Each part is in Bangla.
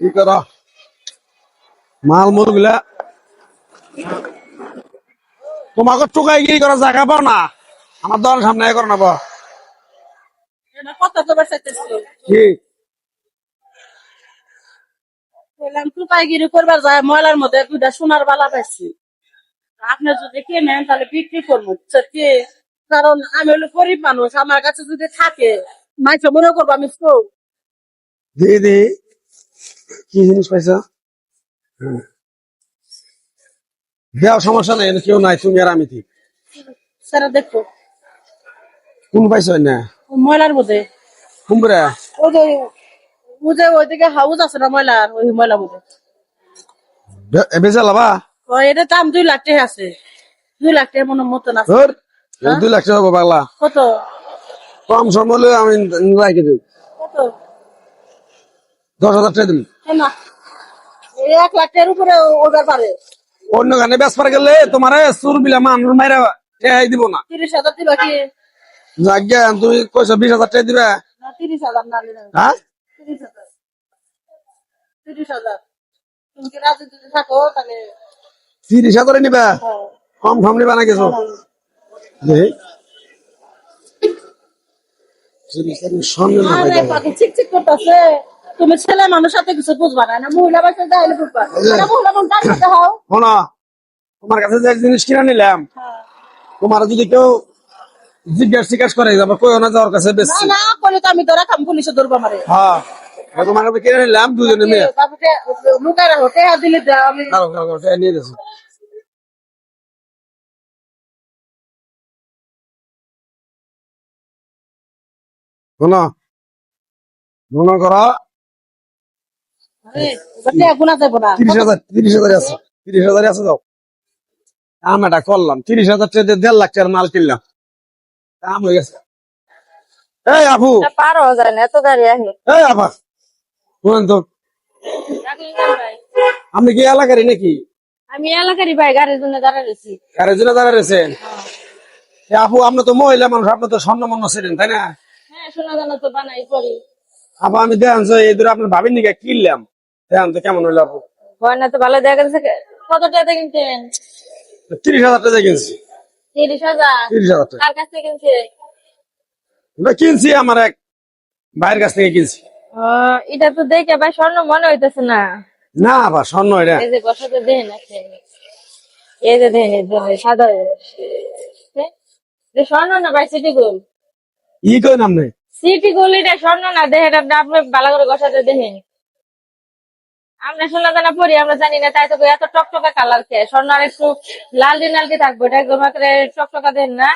কি কর? মাল মুরগুলা। তোমাকে টুকাই কি করা জায়গা পাও না। আমার দল সামনে করো না বা টুকাইগিরি করবার যায় ময়লার মধ্যে দুইটা সোনার বালা পাইছি। আপনি যদি কেনেন তাহলে বিক্রি করব কারণ আমি হলো গরিব মানুষ আমার কাছে যদি থাকে মাইছে মনে করব আমি চোর দি দি কি জিনিস পাইছো? দেওয়া সমস্যা নাই কেউ নাই তুমি আর আমি ঠিক। সেটা দেখো। কোন পাইছো না ময়লার মধ্যে। ওই যে ওই যে ওইদিকে হাউস আছে না ময়লার ওই ময়লার মধ্যে। বেজা লাবা? ওই এটার দাম দুই লাখ টাকা আছে। দুই লাখ টাকা মনে মতন আছে। দুই লাখ টাকা পাগলা। কত? কম সময় আমি রাখি দিই কত? দশ হাজার টাকা দিন না এই এক লাখ টাকার উপরে ওবার পারে অন্য গানে বেসপার গেলে তোমার সুর বিলা মানুষ মাইরা টেহাই দিব না। তিরিশ হাজার দিবা কি? যাজ্ঞা তুমি কইছো বিশ হাজার টাকা দিবে। তিরিশ হাজার না হ্যাঁ? তিরিশ হাজার। তিরিশ হাজার। তুমি কি রাজি যদি থাকো তাহলে তিরিশ হাজারে নিবে? হ্যাঁ। কম কম নিবে না কিছু? দেখি সন্দেহ না চিকচিক করতেছে। তুমি ছেলে মানুষ সাথে কিছু বুঝবা না মহিলা যাইলে বুঝবা। মহিলা শোনো তোমার কাছে যে জিনিস কিনে নিলাম হ্যাঁ। তোমার যদি কেউ জিজ্ঞাসা জিজ্ঞাসা করে যাবে কই না যাওয়ার কাছে বেশি। না করলে তো আমি ধরা খাম পুলিশে ধরবো আমারে। হ্যাঁ তোমার কাছে কিনে নিলাম দুজনে মিলে। দিলে দাও, আমি নিয়ে মনে করো আরে, এবার টেহা গুনা যাব না তিরিশ হাজার তিরিশ হাজার আছে তিরিশ হাজার আছে দাও আমি এটা করলাম তিরিশ হাজার টাকা দেড় লাখ টাকার মাল কিনলাম। দাম হয়ে গেছে। এই আপু পারো যায় না এত দাঁড়িয়ে আহে। এই আপা শুনেন তো। আপনি কি এলাকারই নাকি? আমি এলাকারই ভাই গাড়ির জন্য দাঁড়া রয়েছি। কারের জন্য দাঁড়া রয়েছেন? আপু আপনি তো মহিলা মানুষ আপনি তো স্বর্ণ মন্য ছিলেন তাই না? হ্যাঁ শোনা জানা তো বানাই করি। আপু আমি দেখেন এই দূরে আপনার ভাবির নিকে কিনলাম। দেখেন তো কেমন হইল আপু। গয়না তো ভালো দেখা যাচ্ছে কত টাকা কিনছেন? তিরিশ হাজার টাকা কিনছি। তিরিশ হাজার? তিরিশ হাজার টাকা। কার কাছ থেকে কিনছে? কিনছি আমার এক ভাইয়ের কাছ থেকে কিনছি। এটা তো দেখে ভাই স্বর্ণ মনে হইতেছে না। না আপা স্বর্ণ এটা। এই যে বসাতে দেন এই যে দেন এই সাদা। স্বর্ণ না ভাই সিটি গোল ই কই নাম নেই সিটি গোল এটা স্বর্ণ না দেখে আপনি ভালো করে বসাতে দেখেন আমরা সোনা পড়ি আমরা জানি না তাই তো এত টকটকা কালার খেয়ে স্বর্ণ আর একটু লালটি লালটি থাকব এটা একদম টকটকা দেন না।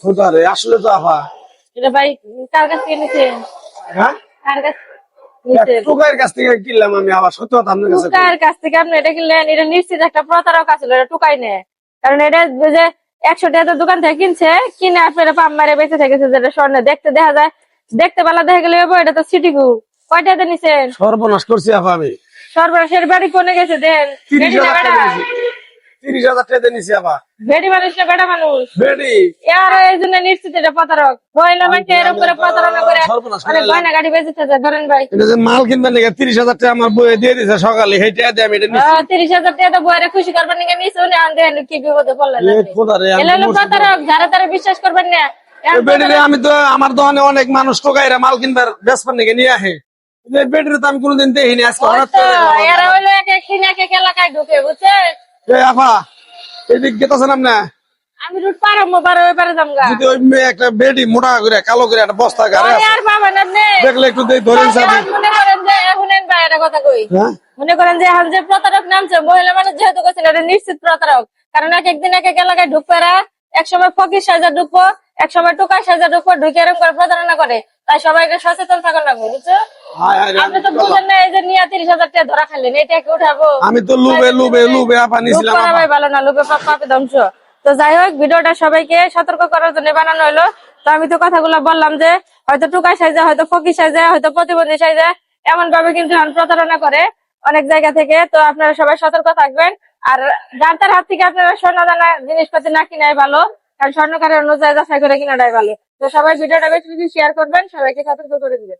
খোদা রে আসলে তো আপা এটা ভাই কার কাছ থেকে নিছেন? হ্যাঁ? কার কাছ থেকে আপনি এটা কিনলেন এটা নিশ্চিত একটা প্রতারক এটা টুকাই নেয়। কারণ এটা যে একশো টাকা দোকান থেকে কিনছে কিনে আপনারা পাম মারে বেঁচে থেকেছে যেটা স্বর্ণ। দেখতে দেখা যায় দেখতে পালা দেখা গেলে এটা তো সিটি গু কয়টাতে নিছেন? সর্বনাশ করছি আপা আমি। সর্বনাশের বাড়ি কোনে গেছে দেন? তিরিশ হাজার টাকা নিছি বেডি মানুষ না বেটা মানুষ বেডি। আর এই জন্য নিশ্চিত এটা প্রতারক। মহিলা এর উপরে প্রতারণা করে অনেক গয়না গাড়ি বেঁচেছে ধরেন ভাই। এটা যে মাল কিনবেন নাকি তিরিশ হাজার টাকা আমার বইয়ে দিয়ে দিছে সকালে সেইটা দিয়ে আমি এটা তিরিশ হাজার টাকা তো বইয়ের খুশি করবেন নাকি? উনি কি বিপদে পড়লেন এ আপনি? খোদা এলে হলো প্রতারক যারা তারা বিশ্বাস করবেন না। আমি তো আমার দোকানে অনেক মানুষ টোকাইরা মাল কিনবার বেসপার নাকি নিয়ে আহে। এই বেডি তো আমি কোনোদিন দেখিনি আজকে হঠাৎ করে এরা হইল এক এক এলাকায় ঢুকে বুঝছে এই এদিক গেতাছেন আপনি? আমি রুট পারামো পারো এবারে যামগা। যদি ওই মেয়ে একটা বেডি মোটা করে কালো করে একটা বস্তা গাড়ি ওরে আর পাবেন আপনি দেখলে একটু দেই ধরেন তবে মনে করেন যে শুনেন ভাই একটা কথা কই। হ্যাঁ? মনে করেন যে এখন যে প্রতারক নামছে মহিলা মানুষ যেহেতু করছেন এটা নিশ্চিত প্রতারক। কারণ এক একদিন এক এক এলাকায় এক সময় ফকির সাজা ঢুকবো এক সময় টোকা সাজা ঢুকবো ঢুকে এরকম করে প্রতারণা করে। তাই সবাইকে সচেতন থাকুন লাগবে বুঝছ? আমি তো কি করলাম? বুঝেন না এই যে নিয়ে তিরিশ হাজার টাকা ধরা খাইলেন এটা কি উঠাবো আমি তো লুবে লুবে লুবে আপা নিছিলাম করা আপা। ভাই ভালো না লোভে পাপে ধ্বংস। তো যাই হোক ভিডিওটা সবাইকে সতর্ক করার জন্য বানানো হলো তো আমি তো কথাগুলো বললাম যে হয়তো টুকা সাইজে হয়তো ফকি সাইজে হয়তো প্রতিবন্ধী সাইজে এমন ভাবে কিন্তু প্রতারণা করে অনেক জায়গা থেকে। তো আপনারা সবাই সতর্ক থাকবেন। আর ডাক্তার হাত থেকে আপনারা স্বর্ণ দানা জিনিসপাতি না কিনাই ভালো কারণ স্বর্ণকারের অনুযায়ী যাচাই করে কিনাটাই ভালো। তো সবাই ভিডিওটা বেশি বেশি শেয়ার করবেন সবাইকে সতর্ক করে দিবেন।